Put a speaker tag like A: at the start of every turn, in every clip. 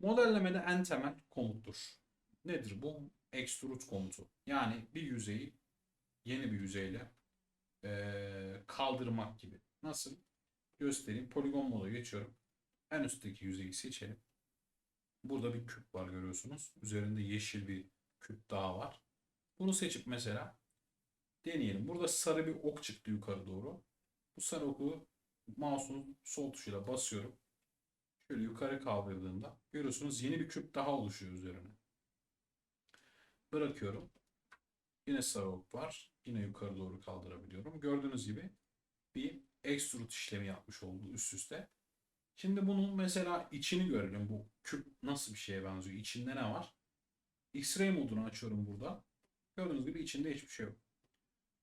A: Modellemede en temel komuttur. Nedir bu? Extrude komutu. Yani bir yüzeyi yeni bir yüzeyle eee, kaldırmak gibi. Nasıl? Göstereyim. Poligon moda geçiyorum. En üstteki yüzeyi seçelim. Burada bir küp var görüyorsunuz. Üzerinde yeşil bir küp daha var. Bunu seçip mesela deneyelim. Burada sarı bir ok çıktı yukarı doğru. Bu sarı oku mouse'un sol tuşuyla basıyorum. Şöyle yukarı kaldırdığımda görüyorsunuz yeni bir küp daha oluşuyor üzerine. Bırakıyorum. Yine ok var. Yine yukarı doğru kaldırabiliyorum. Gördüğünüz gibi bir extrude işlemi yapmış oldu üst üste. Şimdi bunun mesela içini görelim. Bu küp nasıl bir şeye benziyor? İçinde ne var? X-ray modunu açıyorum burada. Gördüğünüz gibi içinde hiçbir şey yok.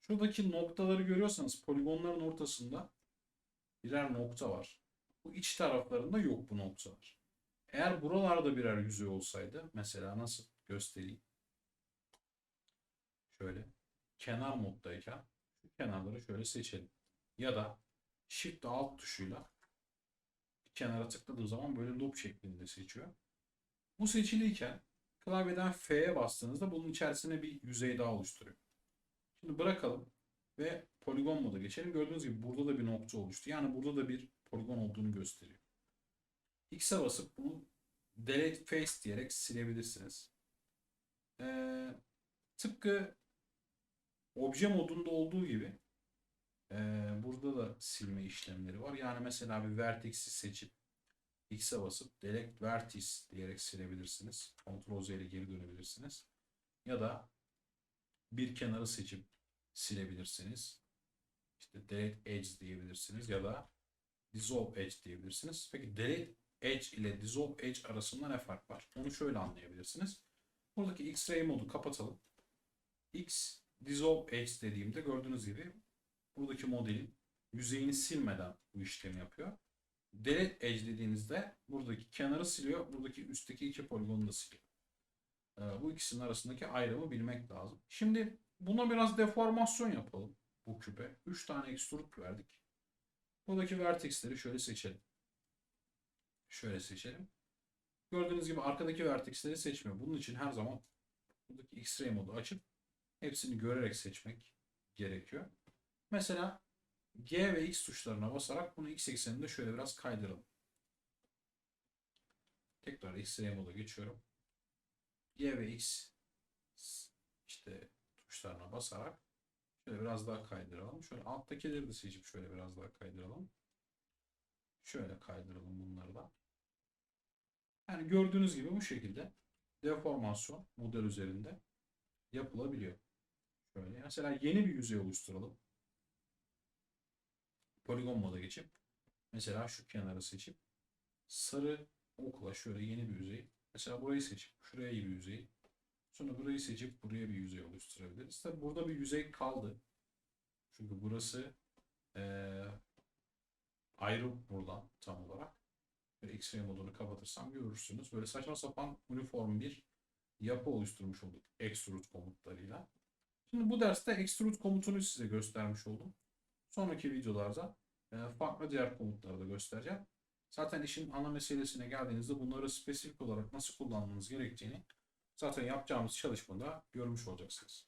A: Şuradaki noktaları görüyorsanız poligonların ortasında birer nokta var. Bu iç taraflarında yok bu noktalar. Eğer buralarda birer yüzey olsaydı mesela nasıl göstereyim. Şöyle kenar moddayken şu kenarları şöyle seçelim. Ya da Shift alt tuşuyla kenara tıkladığım zaman böyle loop şeklinde seçiyor. Bu seçiliyken klavyeden F'ye bastığınızda bunun içerisine bir yüzey daha oluşturuyor. Şimdi bırakalım ve poligon moda geçelim. Gördüğünüz gibi burada da bir nokta oluştu. Yani burada da bir poligon olduğunu gösteriyor. X'e basıp bunu delete face diyerek silebilirsiniz. Ee, tıpkı obje modunda olduğu gibi ee, burada da silme işlemleri var. Yani mesela bir vertex'i seçip X'e basıp delete vertex diyerek silebilirsiniz. Ctrl Z ile geri dönebilirsiniz. Ya da bir kenarı seçip silebilirsiniz. İşte delete edge diyebilirsiniz ya da dissolve edge diyebilirsiniz. Peki delete edge ile dissolve edge arasında ne fark var? Onu şöyle anlayabilirsiniz. Buradaki X-ray modu kapatalım. X dissolve edge dediğimde gördüğünüz gibi buradaki modelin yüzeyini silmeden bu işlemi yapıyor. Delete edge dediğinizde buradaki kenarı siliyor, buradaki üstteki iki poligonu da siliyor. Ee, bu ikisinin arasındaki ayrımı bilmek lazım. Şimdi buna biraz deformasyon yapalım bu küpe. 3 tane extrude verdik. Buradaki vertexleri şöyle seçelim. Şöyle seçelim. Gördüğünüz gibi arkadaki vertexleri seçmiyor. Bunun için her zaman buradaki X-ray modu açıp hepsini görerek seçmek gerekiyor. Mesela G ve X tuşlarına basarak bunu X ekseninde şöyle biraz kaydıralım. Tekrar X-ray moda geçiyorum. Y ve X işte tuşlarına basarak şöyle biraz daha kaydıralım. Şöyle alttakileri de seçip şöyle biraz daha kaydıralım. Şöyle kaydıralım bunları da. Yani gördüğünüz gibi bu şekilde deformasyon model üzerinde yapılabiliyor. Şöyle mesela yeni bir yüzey oluşturalım. Poligon moda geçip mesela şu kenarı seçip sarı okla şöyle yeni bir yüzey. Mesela burayı seçip şuraya bir yüzey. Sonra burayı seçip buraya bir yüzey oluşturabiliriz. Tabi burada bir yüzey kaldı. Çünkü burası eee ayrı buradan tam olarak. X-ray modunu kapatırsam görürsünüz. Böyle saçma sapan uniform bir yapı oluşturmuş olduk extrude komutlarıyla. Şimdi bu derste extrude komutunu size göstermiş oldum. Sonraki videolarda farklı diğer komutları da göstereceğim. Zaten işin ana meselesine geldiğinizde bunları spesifik olarak nasıl kullanmanız gerektiğini zaten yapacağımız çalışmada görmüş olacaksınız.